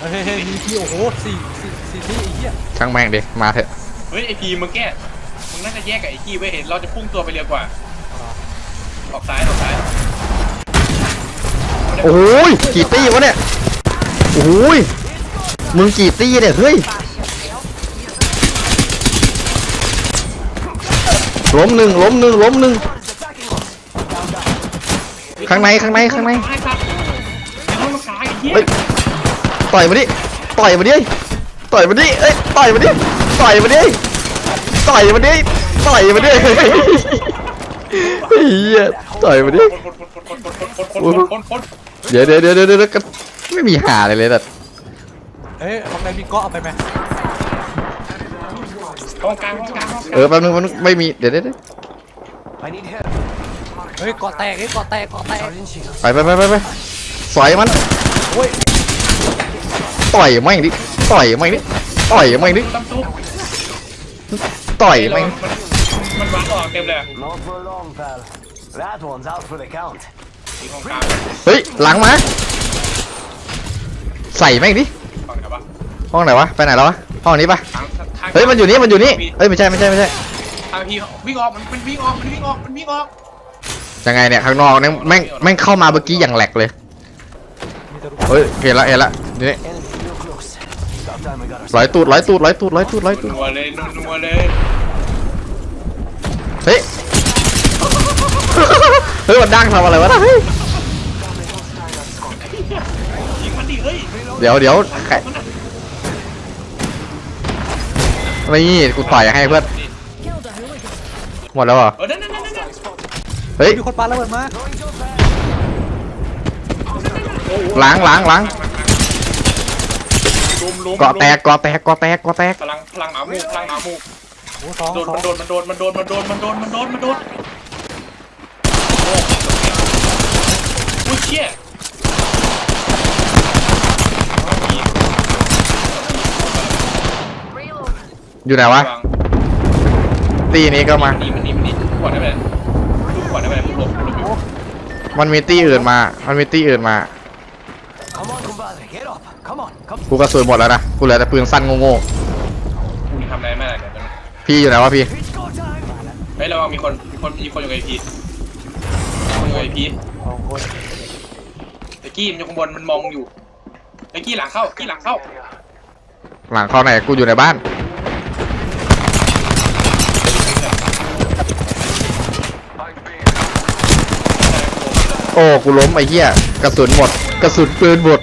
เฮ้ยเฮ้ยมีที่โอ้โหสี่สี่สี่ที่ไอ้เหี้ยช่างแม่งดิมาเถอะเฮ้ยไอพีมึงแก้มึงน่าจะแยกกับไอกี้ไว้เห็นเราจะพุ่งตัวไปเร็วกว่าออกซ้ายออกซ้ายโอ้ยกี่ตี้วะเนี่ยโอ้ยมึงกี่ตี้เนี่ยเฮ้ยล้มหนึ่งล้มหนึ่งล้มหนึ่งข้างในข้างในข้างใน ซ้ายครับในห้องซ้ายไอ้เหี้ยเฮ้ย ต่อยมาดิต่อยมาดิต่อยมาดิเอ้ยต่อยมาดิต่อยมาดิต่อยมาดิต่อยมาดิเฮ้ยต่อยมาดิเดี๋ยวเดี๋ยวเดี๋ยวเดี๋ยวก็ไม่มีหาเะไรเลยแต่เอ้ยเอาไปมีเก้ะเอาไปไหมห้องกลางห้องกลางเออแป๊บนึงมันไม่มีเดี๋ยวเดี๋ยวเฮ้ยเกาะแตกเฮ้ยเกาะแตกเกาะแตกไปไปไปไปไปสอยมัน ต่อยแม่งดิต่อยแม่งดิต่อยแม่งดิตั้มตุ๊บต่อยเฮ้ยเราแม่งมันมันวางออกเต็มเลยอะ Not for long, pal. That one's out for the count. มีห้องกลางเฮ้ยหลังมาใส่แม่งดิฝั่งไหนวะห้องไหนวะไปไหนแล้ววะห้องนี้ปะทางทางเฮ้ยมันอยู่นี่มันอยู่นี่เฮ้ยไม่ใช่ไม่ใช่ไม่ใช่ทางพีวิ่งออกมันมันวิ่งออกมันวิ่งออกมันวิ่งออกยังไงเนี่ยข้างนอกเนี่ยแม่งแม่งเข้ามาเมื่อกี้อย่างแหลกเลยมีแต่ลูกเฮ้ยเห็นละเห็นละนี่ Enemy real close. About time we got our ร้อยตูดร้อยตูดร้อยตูดร้อยตูดร้อยตูดนัวเลยนัวเลยเฮ้ยเฮ้ยมันดังทำอะไรวะนะเฮ้ยยิงมันดิเฮ้ยเดี๋ยวเดี๋ยวใครนี่กูต่อยให้เพื่อนหมดแล้วเหรอเออนั่นนั่นนั่นนั่นเฮ้ยมีคนปาระเบิดมาล้างล้างล้าง ลุมลุมเกาะแตกเกาะแตกเกาะแตกเกาะแตกพลังพลังหมามูกพลังหมามูกโอ้สองโดนสอมังนโดนมันโดนมันโดนมันโดนมันโดนมันโดนมันโดนอุ้ยเชี่ยอยู่ไหนวะตีนี้ก็มานี่มันนี่มันนี่ก่อนได้ไหมก่อนได้ไหมหลบหลบอยู่มันมีตีอื่นมา มันมีตีอื่นมา Come on, compadre. Get up. Come on. Come. กูกระสุนหมดแล้วนะ กูเหลือแต่ปืนสั้นโง่กูทำอะไรไม่ได้เดี๋ยวมันๆพี่อยู่ไหนวะพี่ It's go time. เฮ้ยระวังมีคนมีคนมีคนอยู่ไอพีคนอยู่ไอพีสองคนไอ้กี้มันอยู่ข้างบนมันมองอยู่ไอ้กี้หลังเข้ากี้หลังเข้าหลังเขาไหนกูอยู่ในบ้าน โอ้ กูล้มไอ้เหี้ย กระสุนหมด กระสุนปืนหมด